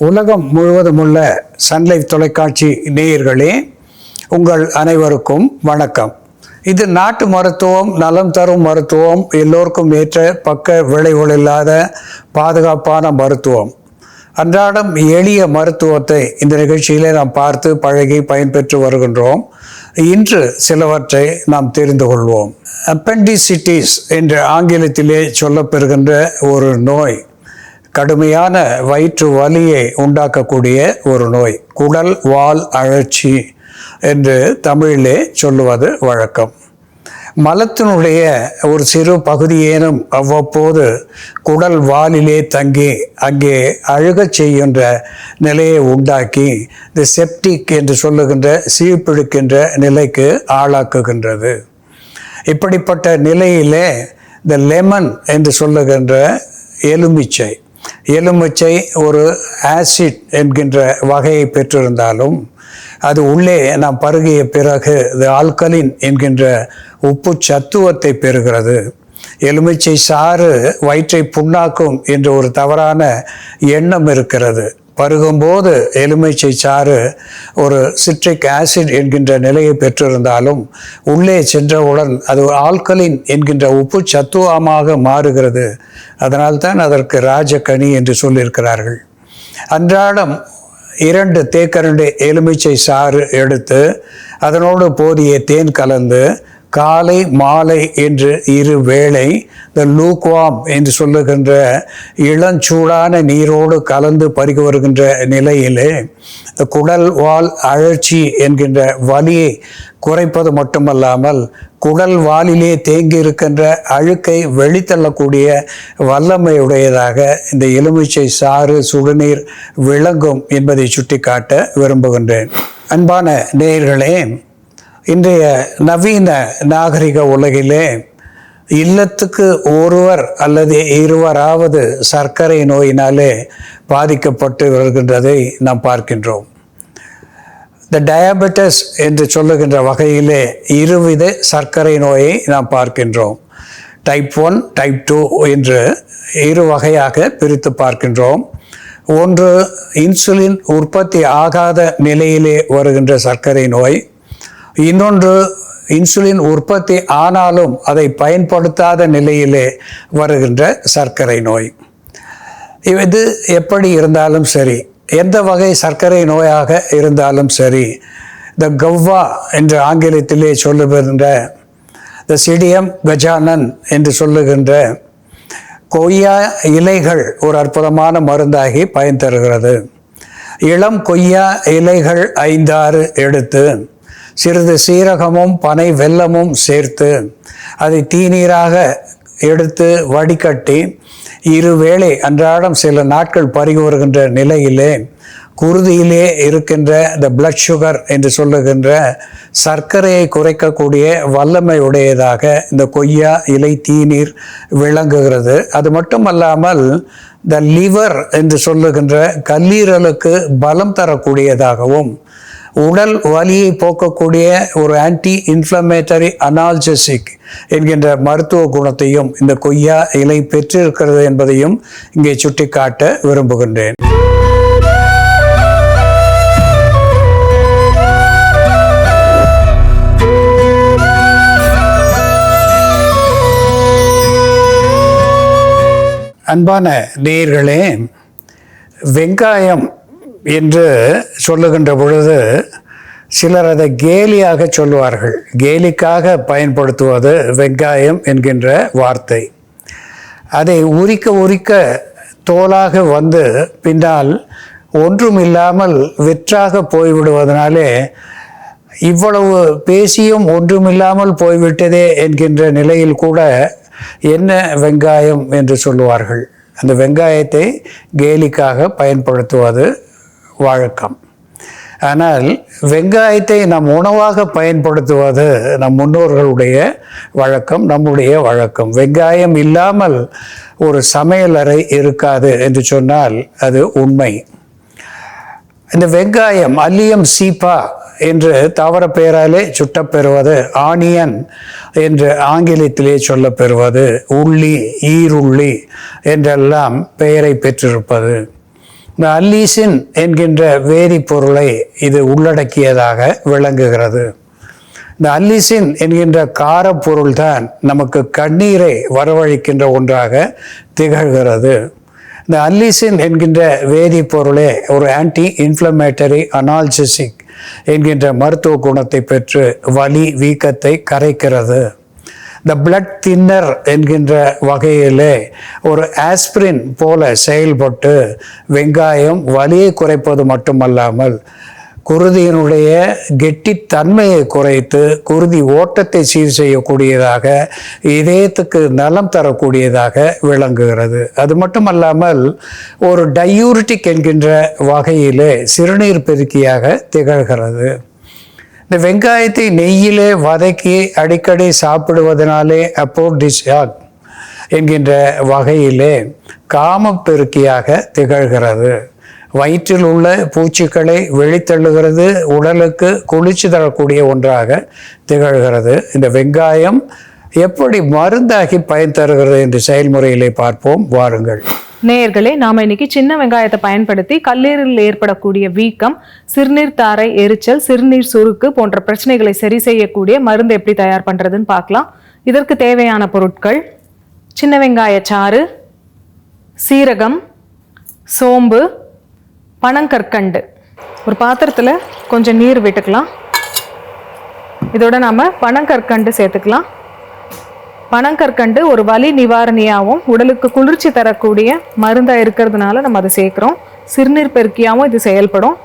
உலகம் முழுவதும் உள்ள சன்லைஃப் தொலைக்காட்சி நேயர்களே உங்கள் அனைவருக்கும் வணக்கம். இது நாட்டு மருத்துவம் நலம் தரும் மருத்துவம் எல்லோருக்கும் ஏற்ற பக்க விளைவுகள் இல்லாத பாதுகாப்பான மருத்துவம். அன்றாடம் எளிய மருத்துவத்தை இந்த நிகழ்ச்சியிலே நாம் பார்த்து பழகி பயன்பெற்று வருகின்றோம். இன்று சிலவற்றை நாம் தெரிந்து கொள்வோம். அப்பெண்டிசிட்டிஸ் என்று ஆங்கிலத்திலே சொல்லப்பெறுகின்ற ஒரு நோய் கடுமையான வயிற்று வலியை உண்டாக்கக்கூடிய ஒரு நோய் குடல் வால் அழற்சி என்று தமிழிலே சொல்லுவது வழக்கம். மலத்தினுடைய ஒரு சிறு பகுதியேனும் அவ்வப்போது குடல் வாலிலே தங்கி அங்கே அழுகச் செய்கின்ற நிலையை உண்டாக்கி இந்த செப்டிக் என்று சொல்லுகின்ற சீழ்பிழுக்கின்ற நிலைக்கு ஆளாக்குகின்றது. இப்படிப்பட்ட நிலையிலே இந்த லெமன் என்று சொல்லுகின்ற எலுமிச்சை எலுமிச்சை ஒரு ஆசிட் என்கின்ற வகையை பெற்றிருந்தாலும் அது உள்ளே நாம் பருகிய பிறகு இது ஆல்கலின் என்கின்ற உப்பு சத்துவத்தை பெறுகிறது. எலுமிச்சை சாறு வயிற்றை புண்ணாக்கும் என்ற ஒரு தவறான எண்ணம் இருக்கிறது. பருகும்போது எலுமிச்சை சாறு ஒரு சிட்ரிக் ஆசிட் என்கின்ற நிலையை பெற்றிருந்தாலும் உள்ளே சென்றவுடன் அது ஆல்கலின் என்கின்ற உப்பு சத்துவமாக மாறுகிறது. அதனால்தான் அதற்கு ராஜகனி என்று சொல்லியிருக்கிறார்கள். அன்றாடம் இரண்டு தேக்கரண்டு எலுமிச்சை சாறு எடுத்து அதனோடு போதிய தேன் கலந்து காலை மாலை என்று இரு வேளை இந்த லூக்வாம் என்று சொல்லுகின்ற இளஞ்சூடான நீரோடு கலந்து பருகி வருகின்ற நிலையிலே இந்த குடல் வால் அழற்சி என்கின்ற வலியை குறைப்பது மட்டுமல்லாமல் குடல் வாலிலே தேங்கி இருக்கின்ற அழுக்கை வெளித்தள்ளக்கூடிய வல்லமையுடையதாக இந்த எலுமிச்சை சாறு சுடுநீர் விளங்கும் என்பதை சுட்டிக்காட்ட விரும்புகின்றேன். அன்பான நேயர்களே இன்றைய நவீன நாகரிக உலகிலே இல்லத்துக்கு ஒருவர் அல்லது இருவராவது சர்க்கரை நோயினாலே பாதிக்கப்பட்டு வருகின்றதை நாம் பார்க்கின்றோம். இந்த டயபெட்டஸ் என்று சொல்லுகின்ற வகையிலே இருவித சர்க்கரை நோயை நாம் பார்க்கின்றோம். டைப் ஒன் டைப் டூ என்று இரு வகையாக பிரித்து பார்க்கின்றோம். ஒன்று இன்சுலின் உற்பத்தி ஆகாத நிலையிலே வருகின்ற சர்க்கரை நோய் இன்னொன்று இன்சுலின் உற்பத்தி ஆனாலும் அதை பயன்படுத்தாத நிலையிலே வருகின்ற சர்க்கரை நோய். இது எப்படி இருந்தாலும் சரி எந்த வகை சர்க்கரை நோயாக இருந்தாலும் சரி த கவ்வா என்று ஆங்கிலத்திலே சொல்லுகின்ற த சிடியம் கஜானன் என்று சொல்லுகின்ற கொய்யா இலைகள் ஒரு அற்புதமான மருந்தாகி பயன் தருகிறது. இளம் கொய்யா இலைகள் ஐந்தாறு எடுத்து சிறிது சீரகமும் பனை வெல்லமும் சேர்த்து அதை தீநீராக எடுத்து வடிகட்டி இருவேளை அன்றாடம் சில நாட்கள் பருகி வருகின்ற நிலையிலே குருதியிலே இருக்கின்ற இந்த பிளட் சுகர் என்று சொல்லுகின்ற சர்க்கரையை குறைக்கக்கூடிய வல்லமை உடையதாக இந்த கொய்யா இலை தீநீர் விளங்குகிறது. அது மட்டுமல்லாமல் த லிவர் என்று சொல்லுகின்ற கல்லீரலுக்கு பலம் தரக்கூடியதாகவும் உடல் வலியை போக்கக்கூடிய ஒரு ஆன்டி இன்ஃப்ளமேட்டரி அனால்ஜெசிக் என்கின்ற மருத்துவ குணத்தையும் இந்த கொய்யா இலை பெற்றிருக்கிறது என்பதையும் இங்கே சுட்டிக்காட்ட விரும்புகின்றேன். அன்பான நேயர்களே வெங்காயம் என்று சொல்லுகின்ற பொழுது சிலர் அதை கேலியாக சொல்லுவார்கள். கேலிக்காக பயன்படுத்துவது வெங்காயம் என்கின்ற வார்த்தை. அதை உரிக்க உரிக்க தோலாக வந்து பின்னால் ஒன்றும் இல்லாமல் வெற்றாக போய்விடுவதனாலே இவ்வளவு பேசியும் ஒன்றுமில்லாமல் போய்விட்டதே என்கின்ற நிலையில் கூட என்ன வெங்காயம் என்று சொல்லுவார்கள். அந்த வெங்காயத்தை கேலிக்காக பயன்படுத்துவது வழக்கம். ஆனால் வெங்காயத்தை நம் உணவாக பயன்படுத்துவது நம் முன்னோர்களுடைய வழக்கம் நம்முடைய வழக்கம். வெங்காயம் இல்லாமல் ஒரு சமையலறை இருக்காது என்று சொன்னால் அது உண்மை. இந்த வெங்காயம் அல்லியம் சீப்பா என்று தாவர பெயராலே சுட்டப்பெறுவது ஆனியன் என்று ஆங்கிலத்திலே சொல்லப்பெறுவது உள்ளி ஈருள்ளி என்றெல்லாம் பெயரை பெற்றிருப்பது. இந்த அல்லீசின் என்கின்ற வேதிப்பொருளை இது உள்ளடக்கியதாக விளங்குகிறது. இந்த அல்லிசின் என்கின்ற காரப்பொருள் தான் நமக்கு கண்ணீரை வரவழைக்கின்ற ஒன்றாக திகழ்கிறது. இந்த அல்லிசின் என்கின்ற வேதிப்பொருளே ஒரு ஆன்டி இன்ஃப்ளமேட்டரி அனால்ஜிசிக் என்கின்ற மருத்துவ குணத்தை பெற்று வலி வீக்கத்தை கரைக்கிறது. இந்த பிளட் தின்னர் என்கின்ற வகையிலே ஒரு ஆஸ்பிரின் போல செயல்பட்டு வெங்காயம் வலியை குறைப்பது மட்டுமல்லாமல் குருதியினுடைய கெட்டித்தன்மையை குறைத்து குருதி ஓட்டத்தை சீர் செய்யக்கூடியதாக இதயத்துக்கு நலம் தரக்கூடியதாக விளங்குகிறது. அது மட்டுமல்லாமல் ஒரு டையூரிட்டிக் என்கின்ற வகையிலே சிறுநீர் பெருக்கியாக திகழ்கிறது. இந்த வெங்காயத்தை நெய்யிலே வதக்கி அடிக்கடி சாப்பிடுவதனாலே அப்போர்டிஷாக் என்கின்ற வகையிலே காமப்பெருக்கியாக திகழ்கிறது. வயிற்றில் உள்ள பூச்சிகளை வெளித்தள்ளுகிறது உடலுக்கு குளிர்ச்சி தரக்கூடிய ஒன்றாக திகழ்கிறது. இந்த வெங்காயம் எப்படி மருந்தாகி பயன் தருகிறது என்ற செயல்முறையிலே பார்ப்போம். வாருங்கள். நேயர்களே நாம இன்னைக்கு சின்ன வெங்காயத்தை பயன்படுத்தி கல்லீரலில் ஏற்படக்கூடிய வீக்கம் சிறுநீர் தாரை எரிச்சல் சிறுநீர் சுருக்கு போன்ற பிரச்சனைகளை சரி செய்யக்கூடிய மருந்து எப்படி தயார் பண்ணுறதுன்னு பார்க்கலாம். இதற்கு தேவையான பொருட்கள் சின்ன வெங்காய சாறு சீரகம் சோம்பு பனங்கற்கண்டு. ஒரு பாத்திரத்தில் கொஞ்சம் நீர் விட்டுக்கலாம். இதோட நாம் பனங்கற்கண்டு சேர்த்துக்கலாம். பனங்கற்கண்டு ஒரு வலி நிவாரணியாகவும் உடலுக்கு குளிர்ச்சி தரக்கூடிய மருந்தாக இருக்கிறதுனால நம்ம அதை சேர்க்குறோம். சிறுநீர் பெருக்கியாகவும் இது செயல்படும்.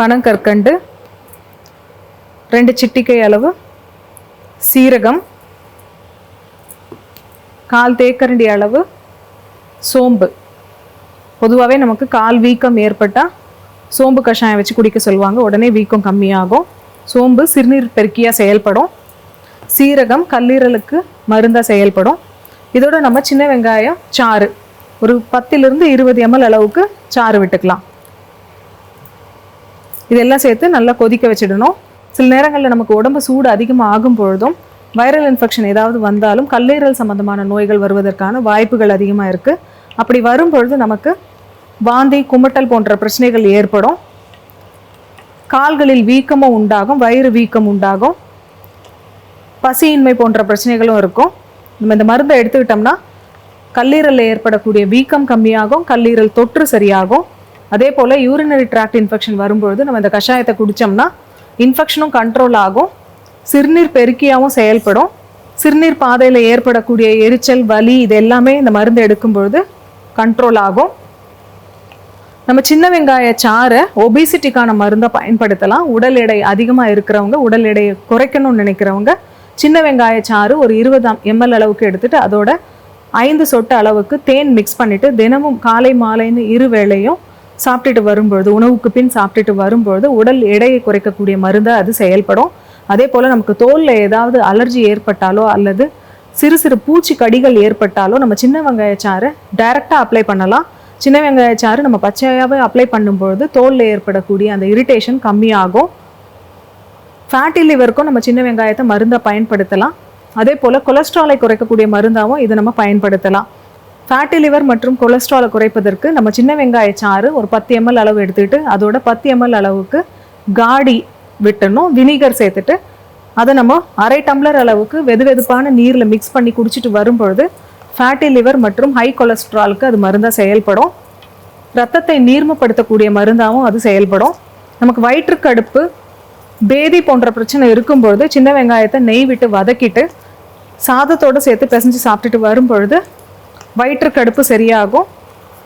பனங்கற்கண்டு ரெண்டு சிட்டிக்கை அளவு சீரகம் கால் தேக்கரண்டி அளவு சோம்பு. பொதுவாகவே நமக்கு கால் வீக்கம் ஏற்பட்டால் சோம்பு கஷாயம் வச்சு குடிக்க சொல்லுவாங்க. உடனே வீக்கம் கம்மியாகும். சோம்பு சிறுநீர் பெருக்கியாக செயல்படும். சீரகம் கல்லீரலுக்கு மருந்தாக செயல்படும். இதோட நம்ம சின்ன வெங்காயம் சாறு. ஒரு பத்திலிருந்து இருபது எம்எல் அளவுக்கு சாறு விட்டுக்கலாம். இதெல்லாம் சேர்த்து நல்லா கொதிக்க வச்சிடணும். சில நேரங்களில் நமக்கு உடம்பு சூடு அதிகமாக ஆகும் பொழுதும் வைரல் இன்ஃபெக்ஷன் ஏதாவது வந்தாலும் கல்லீரல் சம்பந்தமான நோய்கள் வருவதற்கான வாய்ப்புகள் அதிகமாக இருக்குது அப்படி வரும் பொழுது நமக்கு வாந்தி குமட்டல் போன்ற பிரச்சனைகள் ஏற்படும். கால்களில் வீக்கமும் உண்டாகும் வயிறு வீக்கம் உண்டாகும். பசியின்மை போன்ற பிரச்சனைகளும் இருக்கும். நம்ம இந்த மருந்தை எடுத்துக்கிட்டோம்னா கல்லீரலில் ஏற்படக்கூடிய வீக்கம் கம்மியாகும் கல்லீரல் தொற்று சரியாகும். அதே போல் யூரினரி ட்ராக்ட் இன்ஃபெக்ஷன் வரும்பொழுது நம்ம இந்த கஷாயத்தை குடித்தோம்னா இன்ஃபெக்ஷனும் கண்ட்ரோல் ஆகும். சிறுநீர் பெருக்கியாகவும் செயல்படும். சிறுநீர் பாதையில் ஏற்படக்கூடிய எரிச்சல் வலி இது எல்லாமே இந்த மருந்து எடுக்கும் பொழுது கண்ட்ரோல் ஆகும். நம்ம சின்ன வெங்காய சாறை ஒபிசிட்டிக்கான மருந்தை பயன்படுத்தலாம். உடல் எடை அதிகமாக இருக்கிறவங்க உடல் எடையை குறைக்கணும்னு நினைக்கிறவங்க சின்ன வெங்காய சாறு ஒரு இருபது எம்எல் அளவுக்கு எடுத்துகிட்டு அதோட ஐந்து சொட்டு அளவுக்கு தேன் மிக்ஸ் பண்ணிவிட்டு தினமும் காலை மாலைன்னு இரு வேளையும் சாப்பிட்டுட்டு வரும்பொழுது உணவுக்கு பின் சாப்பிட்டுட்டு வரும்பொழுது உடல் எடையை குறைக்கக்கூடிய மருந்து அது செயல்படும். அதே போல் நமக்கு தோலில் ஏதாவது அலர்ஜி ஏற்பட்டாலோ அல்லது சிறு சிறு பூச்சி கடிகள் ஏற்பட்டாலோ நம்ம சின்ன வெங்காய டைரெக்டாக அப்ளை பண்ணலாம். சின்ன வெங்காய சாறு நம்ம பச்சையாகவே அப்ளை பண்ணும்பொழுது தோலில் ஏற்படக்கூடிய அந்த இரிட்டேஷன் கம்மியாகும். ஃபேட்டி லிவருக்கும் நம்ம சின்ன வெங்காயத்தை மருந்தை பயன்படுத்தலாம். அதே போல் கொலஸ்ட்ராலை குறைக்கக்கூடிய மருந்தாகவும் இதை நம்ம பயன்படுத்தலாம். ஃபேட்டி லிவர் மற்றும் கொலஸ்ட்ராலை குறைப்பதற்கு நம்ம சின்ன வெங்காய சாறு ஒரு பத்து எம்எல் அளவு எடுத்துக்கிட்டு அதோட பத்து எம்எல் அளவுக்கு காடி விட்டணும் வினிகர் சேர்த்துட்டு அதை நம்ம அரை டம்ளர் அளவுக்கு வெது வெதுப்பான நீரில் மிக்ஸ் பண்ணி குடிச்சிட்டு வரும்பொழுது ஃபேட்டி லிவர் மற்றும் ஹை கொலஸ்ட்ராலுக்கு அது மருந்தாக செயல்படும். ரத்தத்தை நீர்மப்படுத்தக்கூடிய மருந்தாகவும் அது செயல்படும். நமக்கு வயிற்றுக்கடுப்பு பேதி போன்ற பிரச்சனை இருக்கும்பொழுது சின்ன வெங்காயத்தை நெய் விட்டு வதக்கிட்டு சாதத்தோடு சேர்த்து பிசைஞ்சு சாப்பிட்டுட்டு வரும்பொழுது வயிற்றுக்கடுப்பு சரியாகும்.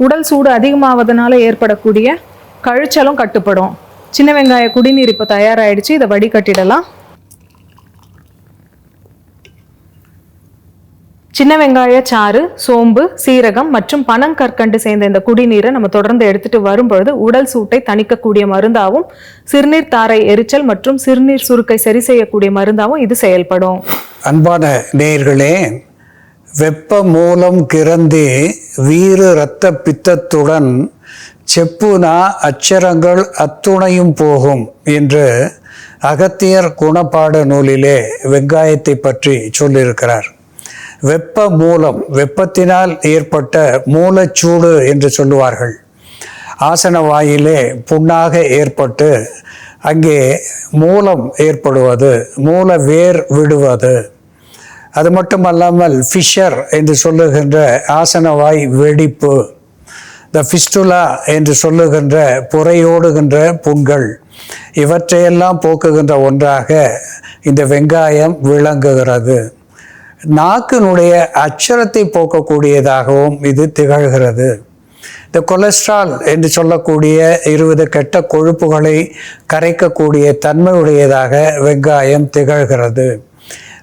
உடல் சூடு அதிகமாவதனால ஏற்படக்கூடிய கழிச்சலும் கட்டுப்படும். சின்ன வெங்காய குடிநீர் இப்போ தயாராகிடுச்சு இதை வடிகட்டிடலாம். சின்ன வெங்காய சாறு சோம்பு சீரகம் மற்றும் பனங்கற்கண்டு சேர்ந்த இந்த குடிநீரை நம்ம தொடர்ந்து எடுத்துட்டு வரும்பொழுது உடல் சூட்டை தணிக்கக்கூடிய மருந்தாகவும் சிறுநீர் தாரை எரிச்சல் மற்றும் சிறுநீர் சுருக்கை சரி செய்யக்கூடிய மருந்தாகவும் இது செயல்படும். அன்பான நேயர்களே வெப்ப மூலம் கிறந்து வீறு இரத்த பித்தத்துடன் செப்புனா அச்சரங்கள் அத்துணையும் போகும் என்று அகத்தியர் குணப்பாட நூலிலே வெங்காயத்தை பற்றி சொல்லியிருக்கிறார். வெப்ப மூலம் வெப்பத்தினால் ஏற்பட்ட மூலச்சூடு என்று சொல்லுவார்கள். ஆசன வாயிலே புண்ணாக ஏற்பட்டு அங்கே மூலம் ஏற்படுவது மூல வேர் விடுவது. அது மட்டுமல்லாமல் ஃபிஷர் என்று சொல்லுகின்ற ஆசனவாய் வெடிப்பு த ஃபிஸ்டுலா என்று சொல்லுகின்ற புறையோடுகின்ற புண்கள் இவற்றையெல்லாம் போக்குகின்ற ஒன்றாக இந்த வெங்காயம் விளங்குகிறது. நாக்கினுடைய அச்சரத்தை போக்கக்கூடியதாகவும் இது திகழ்கிறது. இந்த கொலஸ்ட்ரால் என்று சொல்லக்கூடிய இருபது கெட்ட கொழுப்புகளை கரைக்கக்கூடிய தன்மையுடையதாக வெங்காயம் திகழ்கிறது.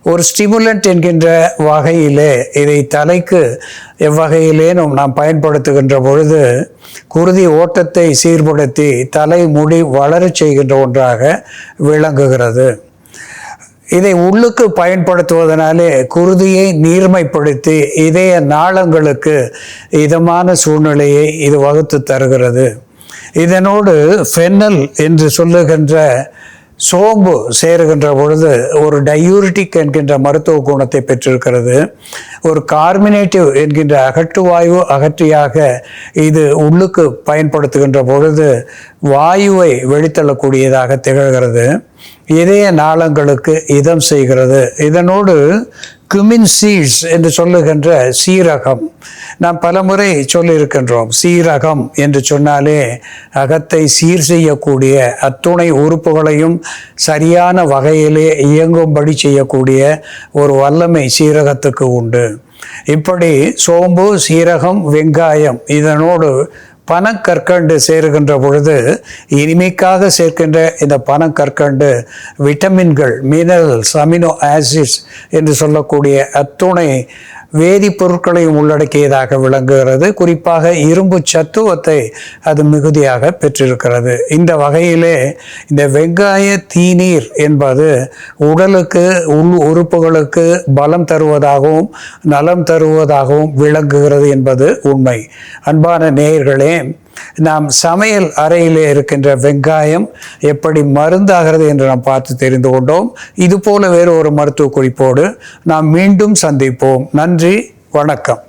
ஒரு ஸ்டிமுலண்ட் என்கின்ற வகையிலே இதை தலைக்கு எவ்வகையிலேனும் நாம் பயன்படுத்துகின்ற பொழுது குருதி ஓட்டத்தை சீர்படுத்தி தலை முடி வளரச் செய்கின்ற ஒன்றாக விளங்குகிறது. இதை உள்ளுக்கு பயன்படுத்துவதனாலே குருதியை நீர்மைப்படுத்தி இதய நாளங்களுக்கு இதமான சூழ்நிலையை இது வகுத்து தருகிறது. இதனோடு ஃபென்னல் என்று சொல்லுகின்ற சோம்பு சேருகின்ற பொழுது ஒரு டயூரிட்டிக் என்கின்ற மருத்துவ குணத்தை பெற்றிருக்கிறது. ஒரு கார்மினேட்டிவ் என்கின்ற அகற்றுவாயு அகற்றியாக இது உள்ளுக்கு பயன்படுத்துகின்ற பொழுது வாயுவை வெளித்தள்ளக்கூடியதாக திகழ்கிறது. இதய நாளங்களுக்கு இதம் செய்கிறது. இதனோடு குமின் சீட்ஸ் என்று சொல்லுகின்ற சீரகம். நாம் பலமுறை சொல்லியிருக்கின்றோம் சீரகம் என்று சொன்னாலே அகத்தை சீர் செய்யக்கூடிய அத்துணை உறுப்புகளையும் சரியான வகையிலே இயங்கும்படி செய்யக்கூடிய ஒரு வல்லமை சீரகத்துக்கு உண்டு. இப்படி சோம்பு சீரகம் வெங்காயம் இதனோடு பனக்கற்கண்டு சேருகின்ற பொழுது இனிமைக்காக சேர்க்கின்ற இந்த பனக்கற்கண்டு விட்டமின்கள் மினரல்ஸ் அமினோ ஆசிட்ஸ் என்று சொல்லக்கூடிய அத்துணை வேதிப்பொருட்களையும் உள்ளடக்கியதாக விளங்குகிறது. குறிப்பாக இரும்பு சத்துவத்தை அது மிகுதியாக பெற்றிருக்கிறது. இந்த வகையிலே இந்த வெங்காய தீநீர் என்பது உடலுக்கு உள் உறுப்புகளுக்கு பலம் தருவதாகவும் நலம் தருவதாகவும் விளங்குகிறது என்பது உண்மை. அன்பான நேயர்களே நாம் சமையல் அறையிலே இருக்கின்ற வெங்காயம் எப்படி மருந்தாகிறது என்று நாம் பார்த்து தெரிந்து கொண்டோம். இது போல வேறு ஒரு மருத்துவ குறிப்போடு நாம் மீண்டும் சந்திப்போம். நன்றி வணக்கம்.